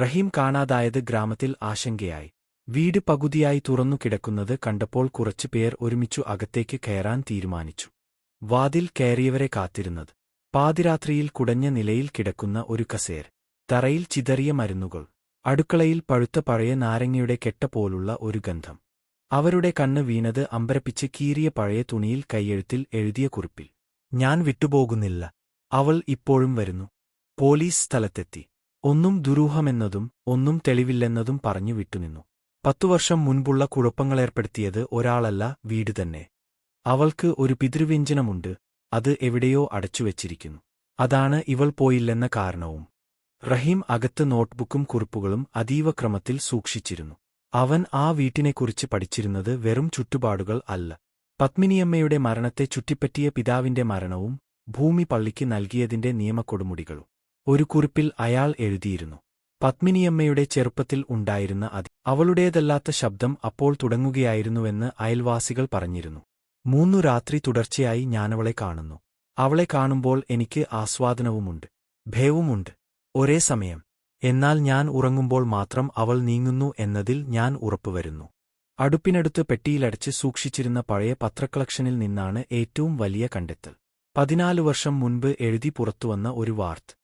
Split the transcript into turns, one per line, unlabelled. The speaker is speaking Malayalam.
റഹീം കാണാതായത് ഗ്രാമത്തിൽ ആശങ്കയായി. വീട് പകുതിയായി തുറന്നു കിടക്കുന്നത് കണ്ടപ്പോൾ കുറച്ചു പേർ ഒരുമിച്ചു അകത്തേക്ക് കയറാൻ തീരുമാനിച്ചു. വാതിൽ കയറിയവരെ കാത്തിരുന്നത്. പാതിരാത്രിയിൽ കുടഞ്ഞ നിലയിൽ കിടക്കുന്ന ഒരു കസേർ തറയിൽ ചിതറിയ മരുന്നുകൾ. അടുക്കളയിൽ പഴുത്ത പഴയ നാരങ്ങയുടെ കെട്ട പോലുള്ള ഒരു ഗന്ധം. അവരുടെ കണ്ണ് വീണത് അമ്പരപ്പിച്ച് കീറിയ പഴയ തുണിയിൽ കൈയെഴുത്തിൽ എഴുതിയ കുറിപ്പിൽ. ഞാൻ വിട്ടുപോകുന്നില്ല. അവൾ ഇപ്പോഴും വരുന്നു. പോലീസ് സ്ഥലത്തെത്തി. ഒന്നും ദുരൂഹമെന്നതും ഒന്നും തെളിവില്ലെന്നതും പറഞ്ഞു വിട്ടുനിന്നു. പത്തു വർഷം മുൻപുള്ള കുഴപ്പങ്ങളേർപ്പെടുത്തിയത് ഒരാളല്ല വീട് തന്നെ. അവൾക്ക് ഒരു പിതൃവ്യഞ്ജനമുണ്ട് അത് എവിടെയോ അടച്ചുവെച്ചിരിക്കുന്നു. അതാണ് ഇവൾ പോയില്ലെന്ന കാരണവും. റഹീം അകത്ത് നോട്ട്ബുക്കും കുറിപ്പുകളും അതീവ ക്രമത്തിൽ സൂക്ഷിച്ചിരുന്നു. അവൻ ആ വീട്ടിനെക്കുറിച്ച് പഠിച്ചിരുന്നത് വെറും ചുറ്റുപാടുകൾ അല്ല. പത്മിനിയമ്മയുടെ മരണത്തെ ചുറ്റിപ്പറ്റിയ പിതാവിന്റെ മരണവും ഭൂമി പള്ളിക്ക് നൽകിയതിന്റെ നിയമക്കൊടുമുടികളും. ഒരു കുറിപ്പിൽ അയാൾ എഴുതിയിരുന്നു. പത്മിനിയമ്മയുടെ ചെറുപ്പത്തിൽ ഉണ്ടായിരുന്ന അതി അവളുടേതല്ലാത്ത ശബ്ദം അപ്പോൾ തുടങ്ങുകയായിരുന്നുവെന്ന് അയൽവാസികൾ പറഞ്ഞിരുന്നു. മൂന്നു രാത്രി തുടർച്ചയായി ഞാനവളെ കാണുന്നു. അവളെ കാണുമ്പോൾ എനിക്ക് ആസ്വാദനവുമുണ്ട്. ഭയവുമുണ്ട്. ഒരേ സമയം. എന്നാൽ ഞാൻ ഉറങ്ങുമ്പോൾ മാത്രം അവൾ നീങ്ങുന്നു എന്നതിൽ ഞാൻ ഉറപ്പുവരുന്നു. അടുപ്പിനടുത്ത് പെട്ടിയിലടച്ച് സൂക്ഷിച്ചിരുന്ന പഴയ പത്രക്കളക്ഷനിൽ നിന്നാണ് ഏറ്റവും വലിയ കണ്ടെത്തൽ. പതിനാല് വർഷം മുൻപ് എഴുതി പുറത്തുവന്ന ഒരു വാർത്ത.